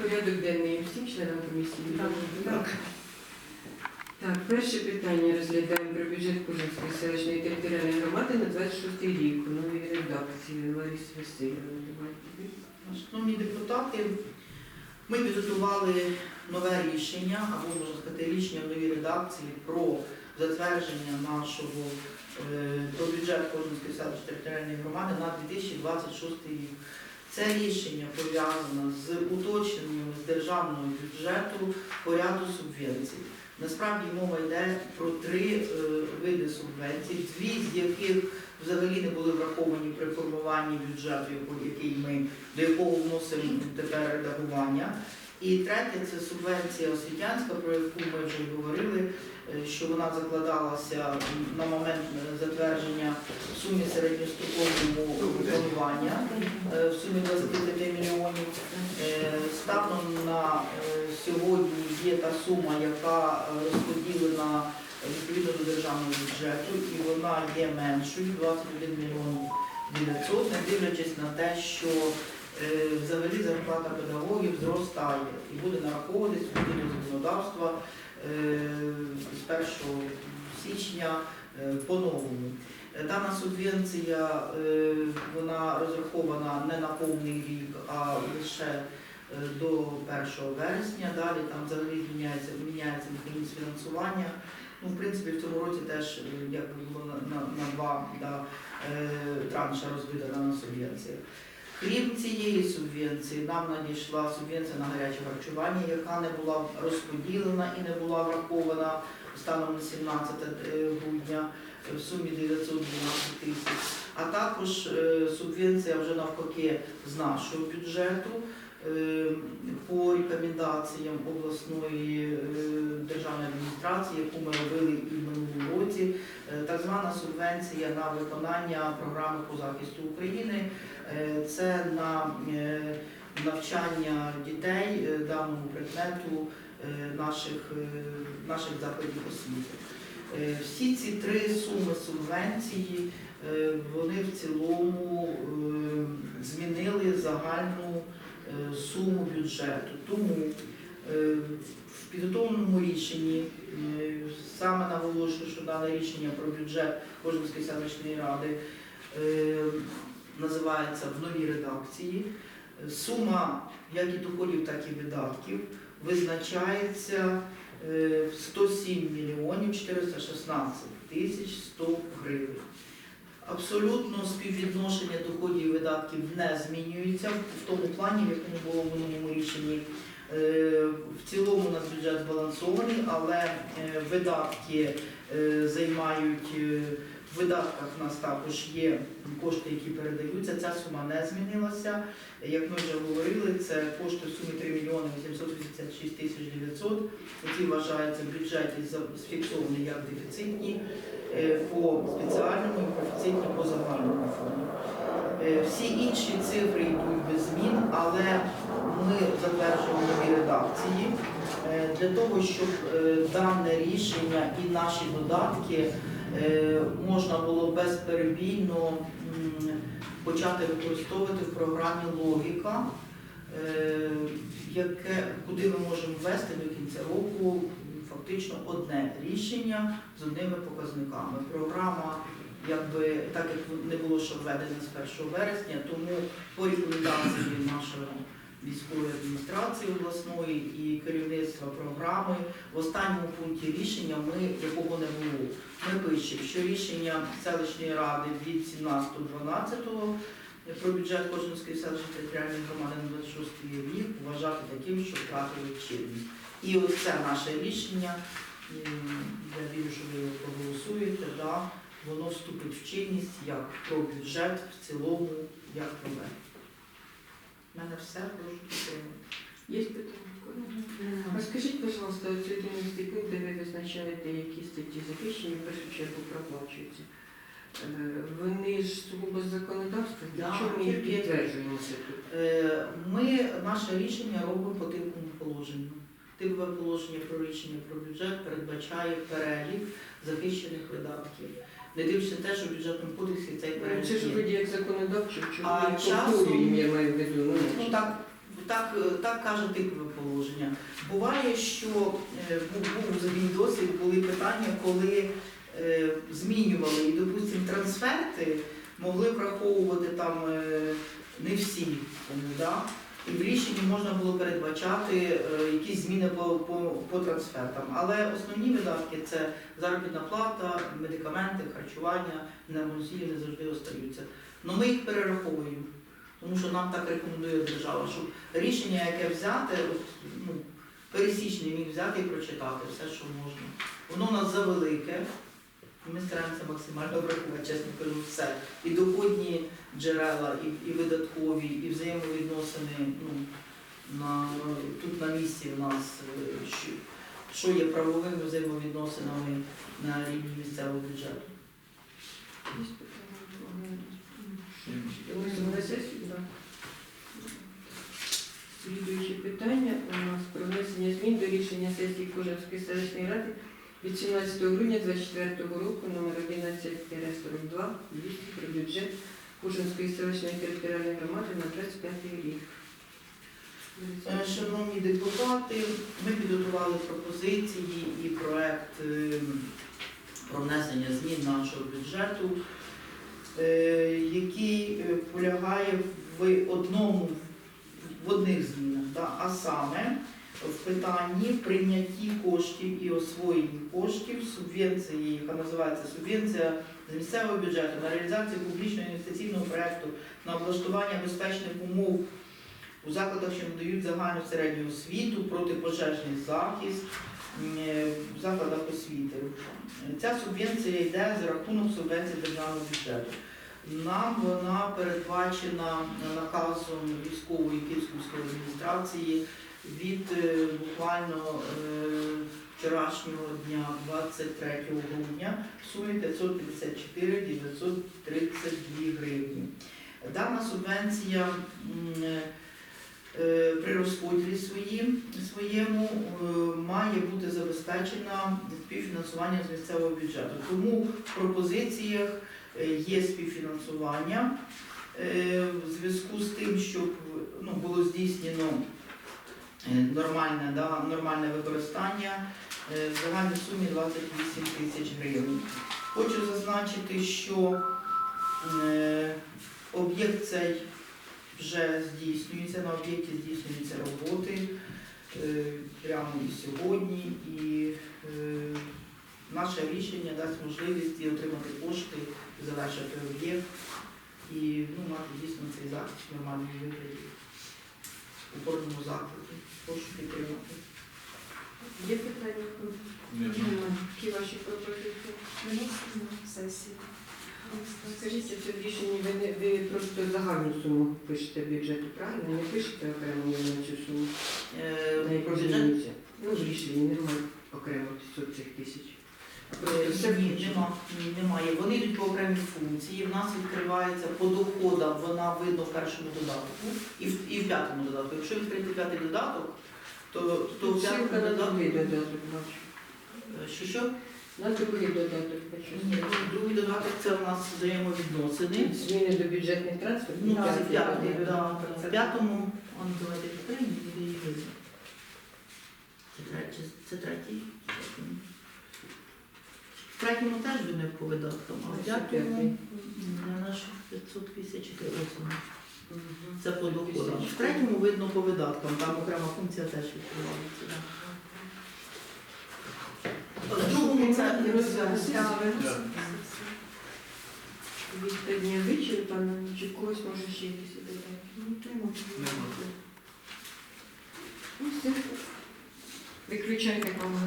Порядок денний всім членам комісії. Так. Так. Так, перше питання розглядаємо про бюджет Кужинської селищної територіальної громади на 26 рік. У новій редакції Лариса Васильівна. Давайте. Шановні депутати, ми підготували нове рішення, або можна сказати, рішення в новій редакції про затвердження нашого е, про бюджет Кожненської селищної територіальної громади на 2026 рік. Це рішення пов'язане з уточненням з державного бюджету поряду субвенцій. Насправді мова йде про три е, види субвенцій, дві з яких взагалі не були враховані при формуванні бюджету, який ми, до якого вносимо тепер редагування. І третє це субвенція освітянська, про яку ми вже говорили, е, що вона закладалася на момент затвердження в сумі середньострокового планування е, в сумі 25 мільйонів. Е, Станом на е, сьогодні є та сума, яка е, розподілена відповідно до державного бюджету, і вона є меншою 21 мільйон 900, не дивлячись на те, що е, взагалі зарплата педагогів зростає і буде нараховуватись відповідно законодавства е, з 1 січня е, по-новому. Е, Дана субвенція е, вона розрахована не на повний рік, а лише е, до 1 вересня. Далі там взагалі міняється, міняється механізм фінансування. Ну, в принципі, в цьому році теж як було на, на, на два да, транша розвидана дана субвенція. Крім цієї субвенції, нам надійшла субвенція на гаряче харчування, яка не була розподілена і не була врахована станом на 17 грудня в сумі 912 тисяч. А також е, субвенція вже навпаки з нашого бюджету е, по рекомендаціям обласної е, державної адміністрації, яку ми робили і в минулому році, е, так звана субвенція на виконання програми по захисту України. Е, Це на е, навчання дітей е, даному предмету е, наших, е, наших закладів освіти. Е, Всі ці три суми субвенції е, вони в цілому е, змінили загальну е, суму бюджету. Тому е, в підготовленому рішенні е, саме наголошую, що дане рішення про бюджет Кожненської селищної ради е, називається в новій редакції. Е, Сума як і доходів, так і видатків визначається е, 107 мільйонів 416 тисяч 100 гривень. Абсолютно співвідношення доходів і видатків не змінюється в тому плані, в якому було в минулому рішенні. Е, В цілому у нас бюджет збалансований, але е, видатки е, займають в видатках у нас також є кошти, які передаються. Ця сума не змінилася. Як ми вже говорили, це кошти в сумі 3 мільйони 886 тисяч 900, які вважаються в бюджеті за- сфіксовані як дефіцитні е, по спеціальному і профіцитні по загальному фонду. Е, Всі інші цифри йдуть без змін, але ми затверджуємо нові редакції е, для того, щоб дане рішення і наші додатки можна було безперебійно почати використовувати в програмі логіка, е, яке, куди ми можемо ввести до кінця року фактично одне рішення з одними показниками. Програма, якби так як не було ще введено з 1 вересня, тому по рекомендації нашої військової адміністрації обласної і керівництва програми в останньому пункті рішення ми якого не було. Ми пишемо, що рішення селищної ради від 17.12 про бюджет Кожненської селищної територіальної громади на 26 рік вважати таким, що втратили чинність. І оце наше рішення, я вірю, що ви його проголосуєте, да, воно вступить в чинність як про бюджет в цілому, як. У мене все, прошу підтримати. Є питання? Розкажіть, будь ласка, оцей 11 де ви визначаєте, які статті захищені, в першу чергу проплачуються. Вони ж сугубо законодавства, Да, чого ми їх підтверджуємося тут? Ми наше рішення робимо по типовому положенню. Типове положення про рішення про бюджет передбачає перелік захищених видатків. Не дивлячись на те, що в бюджетному кодексі цей Ну, перелік Це ж є. вроді як законодавчо, А чому часом- повторюємо, я маю в виду. ну, Ну так, так, так каже типове положення. Буває, що е, був, був взагалі досвід, були питання, коли е, змінювали і, допустимо, трансферти могли враховувати там е, не всі. Тому, да? І в рішенні можна було передбачати е, якісь зміни по, по, по трансфертам. Але основні видатки це заробітна плата, медикаменти, харчування, енергоносії не завжди остаються. Ну ми їх перераховуємо, тому що нам так рекомендує держава, щоб рішення, яке взяти, ну, пересічний міг взяти і прочитати все, що можна. Воно у нас завелике. Ми стараємося максимально врахувати, чесно кажу, все. І доходні джерела, і, і видаткові, і взаємовідносини ну, на, тут на місці в нас, що, що є правовими взаємовідносинами на рівні місцевого бюджету. Слідуюче питання у нас про внесення змін до рішення сесії Кожанської селищної ради від 17 грудня 2024 року номер 11-42 про бюджет Кожанської селищної територіальної громади на 25 рік. Е, Шановні депутати, ми підготували пропозиції і проект е, про внесення змін нашого бюджету, е, який полягає в одному в одних змінах, а саме в питанні прийнятті коштів і освоєнні коштів субвенції, яка називається субвенція з місцевого бюджету на реалізацію публічного інвестиційного проекту на облаштування безпечних умов у закладах, що надають загальну середню освіту, протипожежний захист е, в закладах освіти. Ця субвенція йде за рахунок субвенції державного бюджету. Нам вона передбачена наказом військової Київської адміністрації від е, буквально е, вчорашнього дня, 23 грудня, в сумі 554 932 гривні. Дана субвенція е, при розподілі своїм, своєму має бути забезпечена співфінансування з місцевого бюджету. Тому в пропозиціях є співфінансування в зв'язку з тим, щоб ну, було здійснено нормальне, да, нормальне використання е, в загальній сумі 28 тисяч гривень. Хочу зазначити, що е, об'єкт цей вже здійснюється, на об'єкті здійснюються роботи е, прямо і сьогодні. І наше рішення дасть можливість і отримати кошти, завершити об'єкт і ну, мати дійсно цей захист в нормальному вигляді у кожному закладі. Прошу підтримати. Є питання? Немає. Які ваші пропозиції? Виносимо на сесію. Скажіть, це в рішенні ви, не- ви просто загальну суму пишете бюджету, правильно? Не пишете окремо на цю суму, Е, на яку бюджет-. Ну, в рішенні немає окремо 500 цих тисяч. Е, Ні, нема, немає. Вони йдуть по окремій функції. В нас відкривається по доходам, вона видно в першому додатку і в, і в п'ятому додатку. Якщо відкрити п'ятий додаток, то, то в п'ятому додатку. додаток. Е, Що що? На другий додаток. Ні, другий додаток це у нас взаємовідносини. Зміни до бюджетних трансфертів. Ну, це п'ятий, додаток. да. В п'ятому, ну давайте підтримуємо, буде її видно. Це третій, це третій. В третьому теж видно як по видаткам, а п'ятому на наш 554 ось воно. Мгм. Це по доходам. В третьому видно по видаткам, там окрема функція теж відкривається. В другому це Так. Відповідні вичерпано, чи когось може ще якісь ідеї? Нема. Ну, все. Виключайте кого.